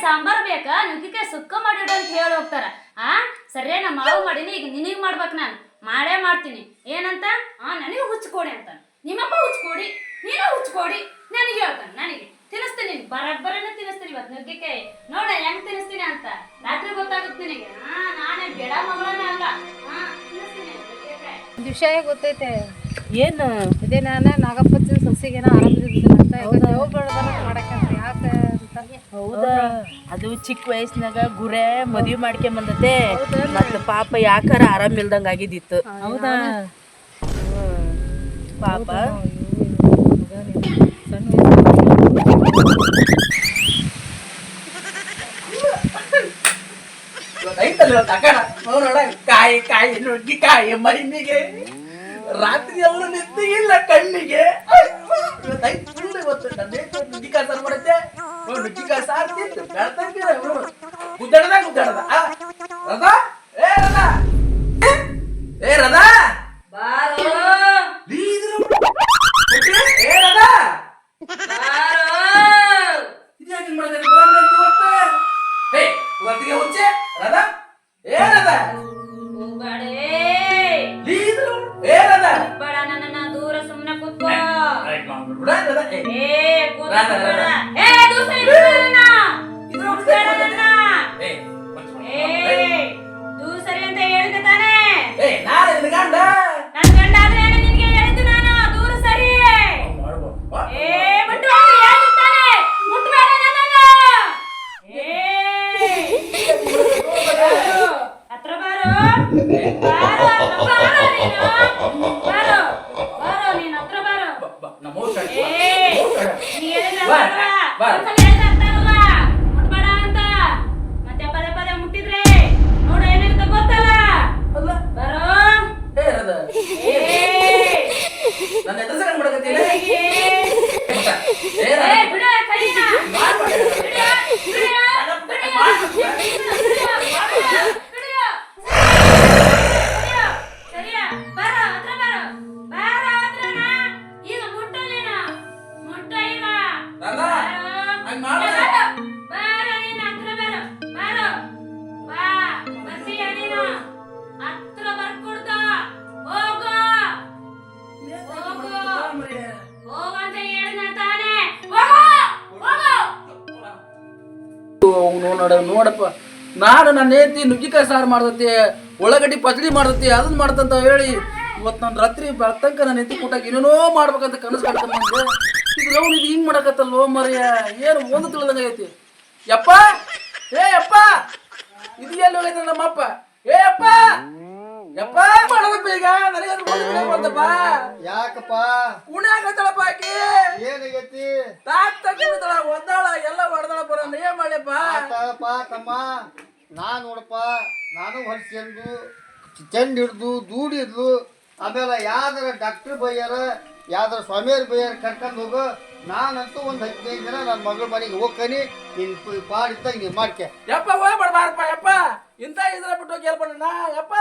ಸಾಂಬಾರ್ ಬೇಕಾ? ನುಗ್ಗಿಕಾಯಿ ಸುಕ್ಕ ಮಾಡಿಡು ಅಂತ ಹೇಳಿ ಹೋಗ್ತಾರ. ಆ ಸರಿಯಾ ನಮ್ಮ ಮಾವು ಮಾಡೀನಿ, ಈಗ ನಿನಗೆ ಮಾಡ್ಬೇಕು ನಾನು. ಮಾಡೇ ಮಾಡ್ತೀನಿ. ಏನಂತ? ಆ, ನನಗೆ ಹುಚ್ಕೊಡಿ ಅಂತ. ನಿಮ್ಮಪ್ಪ ಹುಚ್ಕೊಡಿ, ನೀನು ಹುಚ್ಕೊಡಿ. ನನಗೆ ಹೇಳ್ತಾನೆ, ನನಗೆ. ತಿನ್ನಿಸ್ತೀನಿ ಬರಬ್ಬರನೇ ತಿನ್ನಿಸ್ತೀನಿ ಇವತ್ತು ನುಗ್ಗಿಕಾಯಿ. ನೋಡ, ಹೆಂಗ್ ತಿನ್ನಿಸ್ತೀನಿ ಅಂತ. ರಾತ್ರಿ ಗೊತ್ತಾಗುತ್ತೆ ನಿನಗೆ. ಹಾ ನಾನೇ ಬೇಡ ಮಗಳನ್ನ ಅಲ್ಲ. ವಿಷಯ ಗೊತ್ತೈತೆ. ಏನು, ಇದೇ ನಾನು ನಾಗಪ್ಪನ ಸೊಸಿಗೇನ ಆರಾಮಿದ್ದಿಲ್ಲ ಅಂತ ಯಾವ ಹೌದಾ? ಅದು ಚಿಕ್ಕ ವಯಸ್ಸಿನಾಗ ಗುರೆ ಮದುವೆ ಮಾಡ್ಕೊಂಬಂದತೆ ಮತ್ತ ಪಾಪ ಯಾಕಾರ ಆರಾಮ್ ಇಲ್ದಂಗ ಆಗಿದ್ದಿತ್ತು. ಹೌದಾ? ಪಾಪ. ಕಾಯಿ ಕಾಯಿ ನುಗ್ಗಿ ಕಾಯಿ ಮೈನಿಗೆ ರಾತ್ರಿ ಎಲ್ಲ ನಿದ್ದೆ ಇಲ್ಲ ಕಣ್ಣಿಗೆ. ಇವತ್ತು ನನ್ನ ಮಾಡುತ್ತೆ. ಬೆಳ್ತಂಗಿರ ಗುದ್ದಡದ ಗುದ್ದಡದ. ರದಾ ಏ ರದಾ ನೋಡ ನೋಡಪ್ಪ. ನಾನು ನನ್ನ ಹೆಂಡತಿ ನುಗ್ಗಿಕಾಯಿ ಸಾರು ಮಾಡ್ತತಿ, ಉಳ್ಳಾಗಡ್ಡಿ ಪಚಡಿ ಮಾಡ್ತತಿ ಅದನ್ನ ಮಾಡ್ತಂತ ಹೇಳಿ ಇವತ್ತು ನಾನು ರಾತ್ರಿ ಬೆಳ್ತಂಕ ನನ್ನ ಹೆಂಡತಿ ಕೂಟಾಗ ಏನೇನೋ ಮಾಡ್ಬೇಕಂತ ಕನಸು ನನಗೆ. ಇದು ಲವ್ ಇದು ಹಿಂಗ್ ಮಾಡಕತ್ತಲ್ಲೋ ಮರಿಯ ಏನು ಒಂದು ತಿಳಿದಂಗ ಐತಿ ಯಪ್ಪ! ಏ ಯಪ್ಪ! ಇದು ಎಲ್ಲಿ ಹೋಗೈತೆ ನಮ್ಮಪ್ಪ? ಏ ಯಪ್ಪ! ಮಾಡದಪ್ಪ ಈಗ ನನಗೆ ಅದು ಒಂದು ಬಿಡಕ್ ಬಂತಪ್ಪ ಯಾಕಪ್ಪ? ಕುಣೆ ಆಗತ್ತಳಪ್ಪ ಆಕಿ. ಏನಾಗೈತಿ? ತಾಕ್ ತಗೊಂಡಿದ್ದಾಳ ಒದ್ದಾಳ ಎಲ್ಲ ಹೊಡೆದಾಳ ಬರ ಏನ್ ಮಾಡ್ಯಪ್ಪ? ತಪ್ಪಾ ತಮ್ಮ ನಾ ನೋಡಪ್ಪ ನಾನು ಹೊಲ್ಸ್ಕೊಂಡು ಚೆಂಡ್ ಹಿಡ್ದು ದೂಡಿದ್ಲು ಆಮೇಲೆ ಯಾವ್ದಾರ ಡಾಕ್ಟ್ರ್ ಬೈಯಾರ ಯಾವ್ದಾರ ಸ್ವಾಮಿಯರ್ ಬೈಯಾರ ಕರ್ಕೊಂಡು ಹೋಗು. ನಾನಂತೂ ಒಂದು ಹದಿನೈದು ದಿನ ನನ್ನ ಮಗಳ ಮನೆಗೆ ಹೋಗ್ಕನಿ ನಿನ್ ಪಾಡಿದ್ದಾಗ ನೀನು ಮಾಡ್ಕೆ. ಯಪ್ಪ ಹೋಗ್ಬೇಡ ಬಾರಪ್ಪ ಯಪ್ಪ. ಇಂಥ ಇದ್ರ ಬಿಟ್ಟು ಹೋಗಿ ನಾ ಯಪ್ಪ.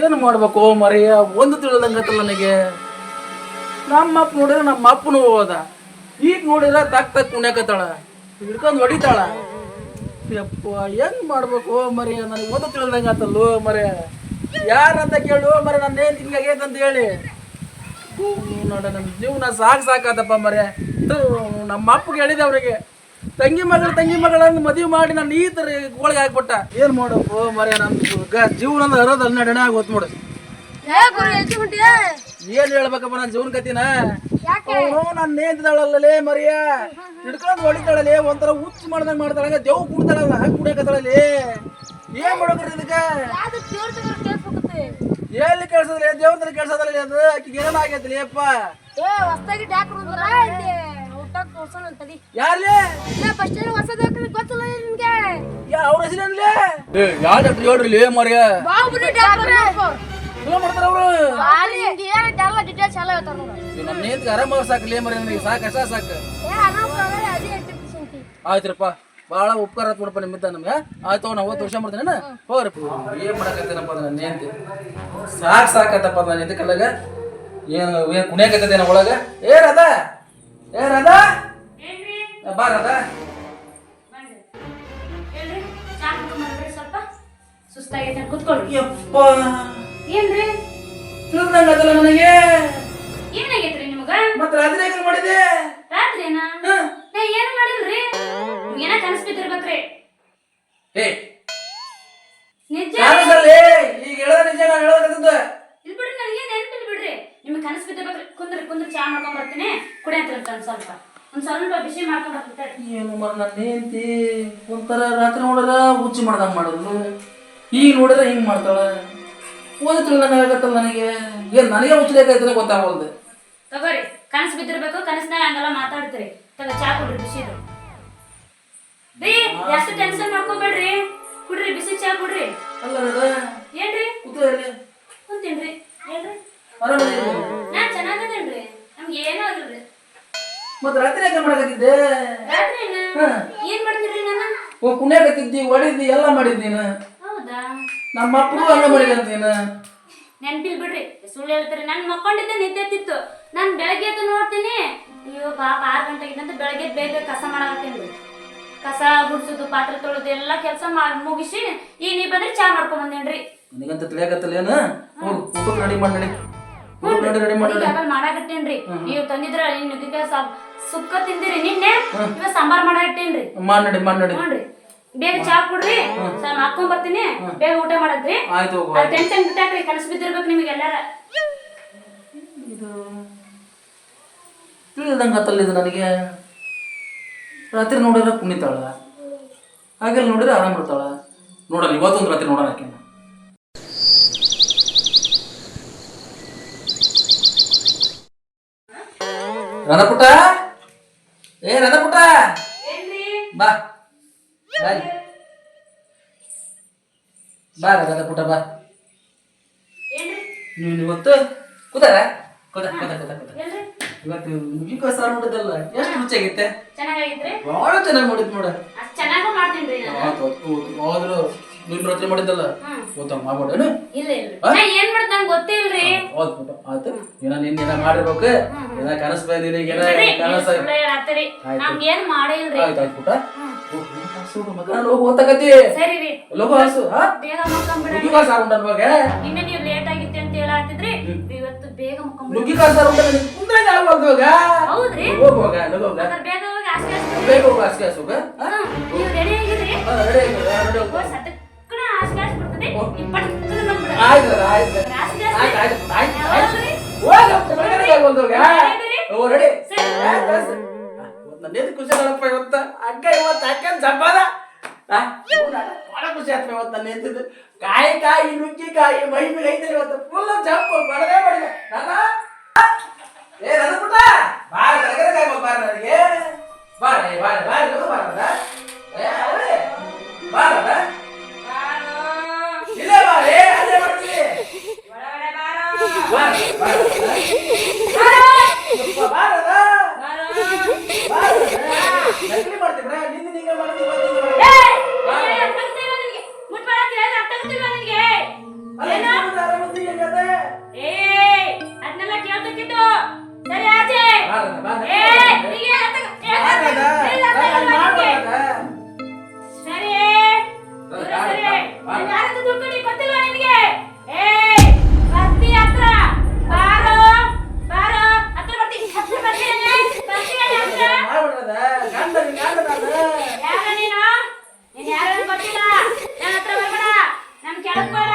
ಏನು ಮಾಡ್ಬೇಕು ಮರೆಯ? ಒಂದು ತಿಳಿದಂಗತ್ತಲ್ಲ ನನಗೆ. ನಮ್ಮ ಅಪ್ಪ ನೋಡಿದ್ರೆ ನಮ್ಮ ಅಪ್ಪನು ಹೋದ. ಈಗ ನೋಡಿದ್ರೆ ತಕ್ ತಕ್ ಕುಣ್ಯಾಕತ್ತಾಳ. ಹಿಡ್ಕೊಂಡು ಹೊಡಿತಾಳ. ಯಪ್ಪ ಹೆಂಗ್ ಮಾಡ್ಬೇಕು ಮರೆಯ? ನನಗೆ ಒಂದು ತಿಳಿದಂಗತ್ತಲ್ಲೋ ಮರೆ ಯಾರಂತ ಕೇಳು ಮರೆ ನನ್ನ ಏನ್ ಅಂತ ಹೇಳಿ. ನೋಡ ನಮ್ಮ ಜೀವನ ಸಾಕು ಸಾಕಾದಪ್ಪ ಮರೆ ನಮ್ಮ ಅಪ್ಪಗೆ ಹೇಳಿದೆ ಅವ್ರಿಗೆ. ತಂಗಿ ಮಗಳು ತಂಗಿ ಮಗಳನ್ನ ಮದುವೆ ಮಾಡಿ ನಾನು ಈ ತರ ಗೋಳಿಗೆ ಹಾಕ್ಬಿಟ್ಟ. ಏನ್ ಮಾಡಪ್ಪ ಮರೆ ನನ್ನ ಜೀವನ ಅರೋದು ಹನ್ನೆರಡನೇ ಆಗೋತ್ ನೋಡು. ಏನ್ ಹೇಳ್ಬೇಕಪ್ಪ ನನ್ನ ಜೀವನ ಕತಿನ ಅವನು ನನ್ನ ನೇಂತಿದಾಳಲ್ಲೇ ಮರಿಯ ಹಿಡ್ಕೊಂಡು ಹೊಡಿತಾಳಲ್ಲೇ ಒಂಥರ ಹುಚ್ಚು ಮಾಡ್ದಂಗ ಮಾಡ್ತಾಳ ದೇವ್ ಕುಡ್ತಾಳಲ್ಲ ಹಂಗೆ ಕುಡಿಯಕತ್ತಾಳಲ್ಲಿ. ಏನ್ ಮಾಡ್ಬೇಕ್ರಿ ಇದಕ್ಕೆ? ಎಲ್ಲಿ ಕೇಳ್ಸದ್ರಿ? ದೇವ್ರ ಕೇಳ್ಸದಲ್ಲ ಅದು? ಆಕಿಗೆ ಏನಾಗೈತಿ ಅಪ್ಪ? ಅಂತಡಿ ಯಾರ್ಲೇ? ಹೊಸ ಡಾಕ್ಟರ್ ಗೊತ್ತಿಲ್ಲ ನಿಮ್ಗೆ ಯಾ ಅವ್ರ ಏ ಯಾವ ಡಾಕ್ಟರ್ ಹೇಳ್ರಿ ಲೇ ಮರ್ಯ ಬಾಹುಬಲಿ ಡಾಕ್ಟರ್. ಚಲೋ ಮಾಡ್ತಾರ ಅವರು? ಎಲ್ಲ ಡೀಟೇಲ್ಸ್ ಎಲ್ಲ ಹೇಳ್ತಾರ ನೋಡು. ನಮ್ಮ ಆರಾಮ ಸಾಕು ಲೇ ಮರ್ಯ ನನಗೆ ಸಾಕು ಅಷ್ಟ ಸಾಕು. ಏ ಆರಾಮ್ ಅದೇ ಆಯ್ತ್ರಪ್ಪ ಭಾಳ ಉಪಕಾರ ನೋಡಪ್ಪ ನಿಮ್ಮಿಂದ ನಮ್ಗೆ ಆಯ್ತು ನಾವು ವರ್ಷ ಮಾಡ್ತೇನೆ ಹೋಗ್ರಿ ಏನ್ ಮಾಡಕತ್ತೇನಪ್ಪ ನನ್ನ ನೇಂತಿ ಸಾಕ್ ಸಾಕತ್ತಪ್ಪ ನನ್ನ ನೇಂತಿ ಕಲ್ಲಾಗ. ಏನು ಏನು ಕುಣಿಯಕತ್ತೇನ ಒಳಗ? ಏ ರಾಧಾ! ಏ ರಾಧಾ! ಏ ಬಾರದ? ಸ್ವಲ್ಪ? ಸುಸ್ತಾಗೈತೆ ಯಪ್ಪ. ಏನ್ರಿ? ನನಗೆ. ಏನಾಗೈತ್ರಿ ನಿಮಗ? ಮತ್ತೆ ರಾತ್ರಿ ಹೆಂಗ್ ಮಾಡಿದೆ ರಾತ್ರಿನಾ? ಹ? ನಾ ಏನು ಮಾಡಿಲ್ರಿ? ಏನ ಕನಸ್ ಬಿದ್ದಿರ್ಬೇಕ್ರಿ ಏ ನಿಜ? ಕಾಣಿಸಲ್ಲಿ ಈಗ ಹೇಳದ ನಿಜ ನಾ ಹೇಳಕತ್ತದ ಇಲ್ಲಿ ಬಿಡ್ರಿ ನನಗೆ ನೆನಪಿಲ್ಲ ಬಿಡ್ರಿ. ನಿಮ್ಗೆ ಕನಸ್ ಬಿದ್ದಿರ್ಬೇಕ್ರಿ ಕುಂದ್ರಿ ಕುಂದ್ರಿ ಚಾ ಮಾಡ್ಕೊಂಡ್ ಬರ್ತೀನಿ. ಕುಡಿಯಂತ ಸ್ವಲ್ಪ. ಒಂದ್ ಸ್ವಲ್ಪ ಬಿಸಿ ಮಾಡ್ಕೊಂಡು ಬರ್ತೀನಿ ಏನು ಮರ ನನ್ನ ಹೆಂಡತಿ ಒಂಥರ ರಾತ್ರಿ ನೋಡಿದ್ರ ಹುಚ್ಚು ಮಾಡ್ದಂಗ ಮಾಡಿದ್ಲು ಈಗ ನೋಡಿದ್ರೆ ಹಿಂಗ್ ಮಾಡ್ತಾಳ. ಓದಿ ನನಗೆ ನನಗೆ. ಏನ್ ನನಗೆ ಹುಚ್ಚಲೇಕಾಯ್ತಾನೆ ಗೊತ್ತಾಗಲ್ದು ತಗೋರಿ ಕನಸು ಬಿದ್ದಿರ್ಬೇಕು ಕನಸ್ನಾಗ ಹಂಗೆಲ್ಲ ಮಾತಾಡ್ತೀರಿ. ತಗೋ ಚಾ ಕುಡ್ರಿ ಬಿಸಿದು ರೀ ಜಾಸ್ತಿ ಟೆನ್ಷನ್ ಮಾಡ್ಕೋಬೇಡ್ರಿ. ಕುಡ್ರಿ ಬಿಸಿ ಚಾ ಕುಡ್ರಿ. ಅಲ್ಲ ಏನ್ರಿ? ಕೂತ್ಕೊಳ್ಳಿ. ಕುಂತೀನ್ರಿ. ಏನ್ರಿ? ಆರಾಮದಿರಿ? ಮಾಡಕತ್ತಿದ್ದೆ. ಏನ್ ಮಾಡ್ತೀರಿ ನಾನು? ಓ ಕುಣ್ಯಾಕತ್ತಿದ್ದಿ ಹೊಡಿದ್ದಿ ಎಲ್ಲ ಮಾಡಿದ್ ನೀನು. ಹೌದಾ? ನಮ್ಮ ಅಪ್ಪಗೂ ಹಂಗ ಮಾಡಿದಂತ ನೀನು. ನೆನ್ಪಿಲ್ ಬಿಡ್ರಿ. ಸುಳ್ಳು ಹೇಳ್ತೀರಿ. ನಾನು ಮಕ್ಕೊಂಡಿದ್ದೆ ನಿದ್ದೆ ತಿತ್ತು ನಾನು ಬೆಳಗ್ಗೆ ಎದ್ದು ನೋಡ್ತೀನಿ. ಅಯ್ಯೋ ಪಾಪ ಆರು ಗಂಟೆಗಿದ್ದಂತ ಬೆಳಗ್ಗೆ ಬೇಗ ಕಸ ಮಾಡಾಕತ್ತೀನಿ. ಕಸ ಗುಡ್ಸೋದು ಪಾತ್ರೆ ತೊಳೆದು ಎಲ್ಲ ಕೆಲಸ ಮಾಡಿ ಮುಗಿಸಿ ಈ ನೀ ಬಂದ್ರೆ ಚಾ ಮಾಡ್ಕೊಂಡ್ ಬಂದೇನ್ರಿ ನನಗಂತ ತಿಳಿಯಾಕತ್ತಲ್ಲ ಏನು? ಊಟಕ್ಕೆ ರೆಡಿ ಮಾಡಿ ನಡಿ. ಊಟಕ್ಕೆ ರೆಡಿ ರೆಡಿ ಮಾಡಿ ಮಾಡಾಕತ್ತೇನ್ರಿ ನೀವು ತಂದಿದ್ರ ನುಗ್ಗಿಕಾಯಿ ಸಾಬ್ ಸುಕ್ಕ ತಿಂದಿರಿ ನಿನ್ನೆ? ಇವ ಸಾಂಬಾರ್ ಮಾಡಿಟ್ಟೇನ್ರಿ ಮಾಡಿ ನಡಿ ಮಾಡಿ ನಡಿ. ನೋಡ್ರಿ ಬೇಗ ಚಾ ಕುಡ್ರಿ ನಾನು ಹಾಕೊಂಡ್ ಬರ್ತೀನಿ ಬೇಗ ಊಟ ಮಾಡದ್ರಿ. ಆಯ್ತು ಹೋಗು ಟೆನ್ಷನ್ ಬಿಟ್ಟಾಕ್ರಿ ಕನಸು ಬಿದ್ದಿರ್ಬೇಕು ನಿಮಗೆ ಎಲ್ಲಾರ. ತಿಳಿದಂಗ ಇದು ನನಗೆ. ರಾತ್ರಿ ನೋಡಿದ್ರೆ ಕುಣಿತಾಳ. ಹಾಗೆಲ್ಲ ನೋಡಿದ್ರೆ ಆರಾಮ್ ಇರ್ತಾಳ. ನೋಡಲ್ಲ ಇವತ್ತೊಂದು ರಾತ್ರಿ ನೋಡೋಣ ಆಕೆನ. ಏ ರಥಪುಟ ಪುಟ್ಟ ಬಾ. ಬಾ. ಇಲ್ಲಿ. ಬಾ ರಥಪುಟ ಬಾ. ನೀವು ನೀನು ಇವತ್ತು ಕೂತಾರ ಕೂತ ಕೂತ ಕೂತ ಕೂತ ಇವತ್ತು ನುಗ್ಗಿಕಾಯಿ ಸಾರು ಮಾಡಿದಲ್ಲ ಎಷ್ಟು ರುಚಿಯಾಗಿತ್ತೆ ಬಹಳ ಚೆನ್ನಾಗಿ ಮಾಡಿದ್ ನೋಡ. ಮಾಡ್ತೀನಿ ನಾನು ರಾತ್ರಿ ಮಾಡಿದ್ದಲ್ಲ? ಹ್ಮ್. ಗೊತ್ತ ಇಲ್ಲ ಇಲ್ಲ. ನಾ ಏನ್ ಮಾಡ್ತ ನಂಗೆ ಗೊತ್ತೇ ಇಲ್ರಿ. ಹೌದ್ ಆಯ್ತು. ಏನ ನಿನ್ ಏನ ಮಾಡಿರ್ಬೇಕು? ಏನ ಕನಸ್ ಬಂದ ನಿನಗೆ ಏನ ಕನಸ? ನೀವ್ ಸುಳ್ಳು ಹೇಳತ್ತೀರಿ ಆಯ್ತು. ನಮ್ಗೆ ಏನ್ ಮಾಡೇ ಇಲ್ರಿ ಆಯ್ತು ಆಯ್ತು ಪುಟ ಸರಿ ರೀ. ಬೇಗ ಮುಕ್ಕೊಂಬಿಡ ನಿನ್ನೆ ನೀವು ಲೇಟ್ ಆಗಿತ್ತೆ ಅಂತ ಹೇಳತ್ತಿದ್ರಿ ಇವತ್ತು ಬೇಗ ಮುಕ್ಕೊಂಬಿಡ ಹೌದ್ರಿ. ಬೇಗ ಹೋಗಿ ಆಸ್ತಿ ಆಸ್ತಿ ಬೇಗ ಹೋಗ ಹಸ್ಗೆ ಹಸುಗ ನೀವು ರೆಡಿ ಆಗಿದ್ರಿ? ರೆಡಿ ನನ್ನ ಖುಷಿ ಆಡಪ್ಪ ಇವತ್ತ. ಅಕ್ಕ ಇವತ್ತು ಅಕ್ಕನ ಜಬ್ಬದ ಬಹಳ ಖುಷಿ ಆಯ್ತು ಇವತ್ತು ನನ್ನ ಎದ್ದಿದ್ದು. ಕಾಯಿ ಕಾಯಿ ನುಗ್ಗಿಕಾಯಿ ಮೈ ಮೇಲೆ ಐತೆ ಇವತ್ತು. ಫುಲ್ ಜಂಪ್ ಬಡದೇ ಬಡದೆ ಏ ನನ್ನ ಹತ್ರ. ಮಾಡ್ಬಾರ್ದ? ಗಂಡ ಗಂಡ ನಾನು. ಯಾರ ನೀನು? ನೀನ್ ಯಾರು ಗೊತ್ತಿಲ್ಲ ನನ್ನ ಹತ್ರ ಬರ್ಬೇಡ. ನನ್ ಕೆಳಗ್ ಬೇಡ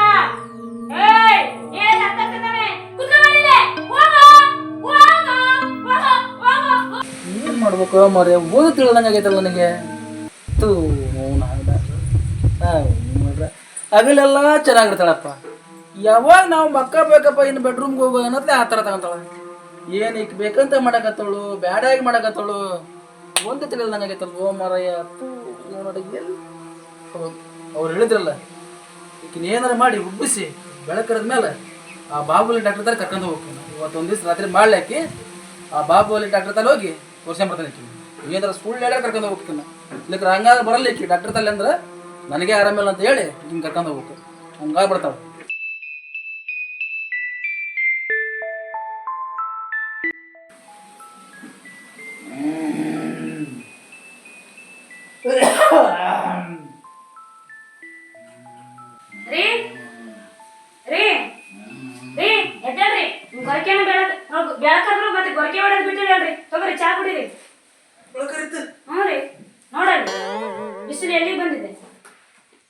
ಏಯ್ ಏನ್ ಅರ್ಥ ಆಗ್ತದವೆ ಕುತ್ಕೊಂಡಿಲ್ಲ ಹೋಗು. ಹೋಗು. ಹೋಗು. ಹೋಗು. ಏನ್ ಮಾಡ್ಬೇಕು ಮರೆ ಓದು ತಿಳಿದಂಗ ಆಗೈತಲ್ಲ ನನಗೆ ತೂ ಮೌನ ಅಗಲೆಲ್ಲ ಚೆನ್ನಾಗಿರ್ತಾಳಪ್ಪ. ಯಾವಾಗ ನಾವು ಮಕ್ಕ ಬೇಕಪ್ಪ ಇನ್ನು ಬೆಡ್ರೂಮ್ಗೆ ಹೋಗೋ ಅನ್ನೋದ್ಲೆ ಆ ಥರ ತಗೊಂತಾಳ. ಏನು ಈಗ ಬೇಕಂತ ಮಾಡಕತ್ತಾಳು ಬ್ಯಾಡಾಗಿ ಮಾಡಕತ್ತವಳು? ಒಂದು ತಿಳಿಯಲ್ಲ ನಂಗೆ ಮರಯ್ಯ ತೂ ನೋಡಿ ಎಲ್ಲಿ ಅವ್ರು ಹೇಳಿದ್ರಲ್ಲ ಈಗಿನ ಏನಾರ ಮಾಡಿ ಉಬ್ಬಿಸಿ ಬೆಳಕರದ ಮೇಲೆ ಆ ಬಾಬುಲಿ ಡಾಕ್ಟರ್ ತರ ಕರ್ಕೊಂಡು ಹೋಗ್ತೀನಿ ಇವತ್ತೊಂದು ದಿವಸ ರಾತ್ರಿ ಮಾಡ್ಲಾಕಿ ಆ ಬಾಬುಲಿ ಡಾಕ್ಟರ್ ತಲೆ ಹೋಗಿ ವರ್ಷ ಬರ್ತಾನೆ ಏನಾರ ಸುಳ್ಳು ಹೇಳಿ ಕರ್ಕೊಂಡು ಹೋಗ್ತೀನಿ ಇಲ್ಲಕ್ಕೆ ಹಂಗಾದ್ರೆ ಬರಲಿಕ್ಕೆ ಡಾಕ್ಟರ್ ತಲೆ ಅಂದ್ರೆ ನನಗೆ ಆರಾಮಿಲ್ಲ ಅಂತ ಹೇಳಿ ಹಿಂಗೆ ಕರ್ಕೊಂಡು ಹೋಗ್ಬೇಕು. ಹಂಗಾಗಿ ಬೆಳಕಾದ್ರು ಮತ್ತೆ ಗೊರಕೆ ಹೊಡೆದ್ ಬಿಟ್ಟಿರಲ್ರಿ ತಗೋರಿ ಚಾ ಕುಡಿರಿ. ಬೆಳಕರಿತ್ತು ಹ್ಞೂ ರೀ. ನೋಡಲ್ರಿ ಬಿಸಿಲು ಎಲ್ಲಿ ಬಂದಿದೆ?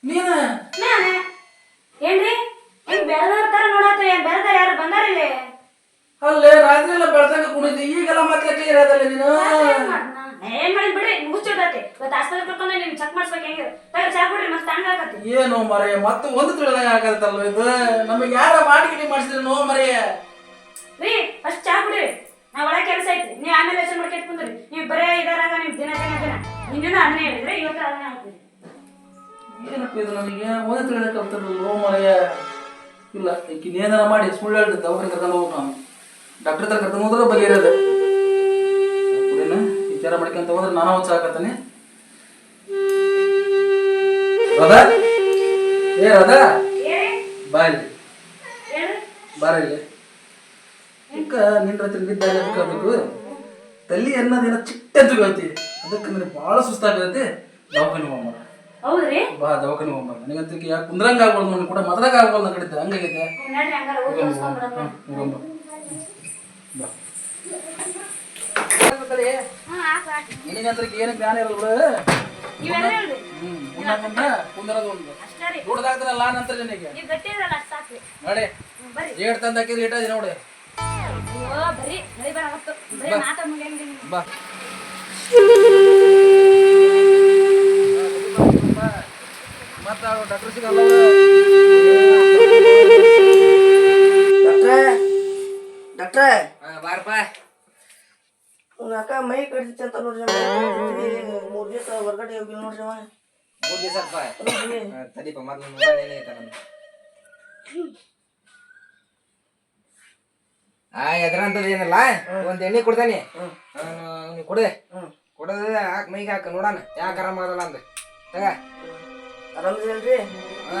ನೀನ? ನಾನೇ. ಏನ್ರಿ? ಹಿಂಗ್ ಬೆಳೆದವ್ರ ತರ ನೋಡತ್ತ ಏನ್ ಬೆಳೆದಾರ ಯಾರು ಬಂದಾರಿಲ್ಲ ಅಲ್ಲೇ ರಾತ್ರಿ ಎಲ್ಲ ಬೆಳ್ದಂಗ ಕುಣಿದ್ವಿ ಈಗೆಲ್ಲ ಮತ್ತೆ ಕ್ಲಿಯರ್ ಆದಲ್ಲ ನೀನು? ಏನ್ ಮಾಡ್ನ? ಏನ್ ಮಾಡಿ ಬಿಡ್ರಿ? ಮುಚ್ಚಿಡತ್ತೆ ಇವತ್ತು ಆಸ್ಪತ್ರೆ ಕರ್ಕೊಂಡು ನಿಮ್ ಚೆಕ್ ಮಾಡ್ಸ್ಬೇಕು ಹೆಂಗೆ? ತಗ ಚಾ ಕುಡ್ರಿ ಮತ್ತೆ ತಣ್ಣಗಾಗತ್ತೆ ಏನು ಮರೆಯ ಮತ್ತೆ ಒಂದು ತಿಳಿದಂಗ ಆಗತ್ತಲ್ವ ಇದು? ನಮಗೆ ಯಾರ ಮಾಡಿಗಿಡಿ ಮಾಡಿಸಿದ್ರೆ ನೋ ಮರೆಯ ರೀ ಫಸ್ಟ್ ಚಾ ಕುಡಿರಿ. ನಾ ಒಳಗೆ ಕೆಲಸ ಐತಿ ನೀ ಆಮೇಲೆ ಯೋಚನೆ ಮಾಡ್ಕೊಂಡು ಕುಂದ್ರಿ. ನೀವು ಬರೇ ಇದಾರಾಗ ನಿಮ್ ದಿನ ದಿನ ದಿನ. ನಿನ್ನಿಂದ ಅದನ್ನೇ ಹೇಳಿದ್ರೆ ಇವತ್ತು ಅದನ್ನೇ ಹಾಕ್ತೀರಿ ಏನಪ್ಪ ಇದು ನನಗೆ ಓದಿ ತಿಳಿದಕ್ಕಾಗ್ತಲ್ಲ ನೋ ಮರೆಯ ಇಲ್ಲ. ಈಕಿನ ಏನಾರ ಮಾಡಿ ಸುಳ್ಳು ಹೇಳಿ ದವಾಖಾನೆ ಕರ್ಕೊಂಡು ಹೋಗ್ಬೇಕು ನಾವು ಡಾಕ್ಟರ್ ಹತ್ರ ಕರ್ಕೊಂಡು ಹೋದ್ರೆ ಇರೋದು. ಏನು ವಿಚಾರ ಮಾಡ್ಕೊಂತ ಹೋದ್ರೆ ನಾನು ಒಂದು ಸಾಕತ್ತಾನೆ ರಾಧಾ? ಏ ರಾಧಾ? ಏರಿ ಬಾ ಅದಕ್ಕೆ ನಿನ್ನ ಹತ್ರ ಬಿದ್ದಾಗ ಬೇಕು ತಲ್ಲಿ ಅನ್ನೋದೇನ ಚಿಟ್ಟ ಅಂತ ಹೇಳ್ತಿ ಅದಕ್ಕೆ ನನಗೆ ಭಾಳ ಸುಸ್ತಾಗತ್ತೆ ದವಾಖಾನೆ ಹೋಗ್ಬಾರ ಹೌದ್ರಿ? ಬಾ ದವಾಖಾನೆ ಹೋಗ್ಬಾರ ನನಗಂತ ಯಾಕೆ ಕುಂದ್ರಂಗ ಆಗ್ಬೋದು ನೋಡಿ ಕೂಡ ಮದ್ರಾಗ ಆಗ್ಬಾರ್ದು ನನ್ನ ಕಡಿತ ಹಂಗಾಗೈತೆ. ಏನು ಜ್ಞಾನ ಇರಲ್ಲ ಕುಂದರೋದು ಒಂದು. ನಂತರ ನಿನಗೆ. ನೋಡಿ. ಏಟ್ ನೋಡಿ. ಅಯ್ಯೋ ಬರೀ ಬರೀ ಬೇಡ ಹೊತ್ತು. ಬರೀ ಮಾತಾ ಮುಗಿಯಂಗಿಲ್ಲ ನೀವು. ಬಾ. ಮತ್ತ ಡಾಕ್ಟರ್ ಸಿಗಲ್ಲ. ಡಾಕ್ಟ್ರೇ ಡಾಕ್ಟ್ರೇ. ಬಾರಪ್ಪ. ಅವ್ನ ಅಕ್ಕ ಮೈ ಕಡಿತೈತೆ ಅಂತ ನೋಡ್ರಿ ಮೂರು ದಿವಸ ಹೊರಗಡೆ ಹೋಗಿಲ್ಲ ನೋಡ್ರಿ ಅವ ಮೂರ್ ದಿವಸಪ್ಪ ನೋಡ್ರಿ. ತಡಿಪ ಮೊದ್ಲು ಮೊಬೈಲ್ ಏನೈತೆ ನಮ್ದು ಆ ಎದ್ರಂತದ ಏನಲ್ಲ ಒಂದ್ ಎಣ್ಣೆ ಕೊಡ್ತಾನೆ. ಅವ್ನಿಗೆ ಕೊಡೆ. ಕೊಡದ ಹಾಕ್ ಮೈಗೆ ಹಾಕ ನೋಡಣ ಯಾಕೆ ಆರಾಮ ಆಗಲ್ಲ ಅಂತ ತಗ. ಆರಾಮದಿಲ್ರಿ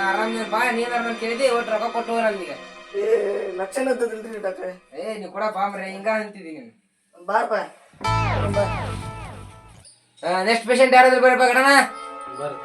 ಆರಾಮ ಬಾ ನೀನ್ ನನ್ ಕೇಳಿದಿ ಒಟ್ಟು ರೊಕ್ಕ ಕೊಟ್ಟು ಹೋಗ್ರ ನಿಮಗೆ ಏ ಲಕ್ಷಣ ಇದ್ದದಿಲ್ರಿ ಡಾಕ್ಟ್ರೆ? ಏ ನೀ ಕೊಡ ಬಾಮ್ರೆ ಹಿಂಗ ಅಂತಿದ್ದೀನಿ ನೀನು. ಬಾರಪ್ಪ ಬಾ. ನೆಕ್ಸ್ಟ್ ಪೇಷಂಟ್ ಯಾರಾದ್ರೂ ಬರಪ್ಪ ಗಡಣ ಬರ್ರಿ.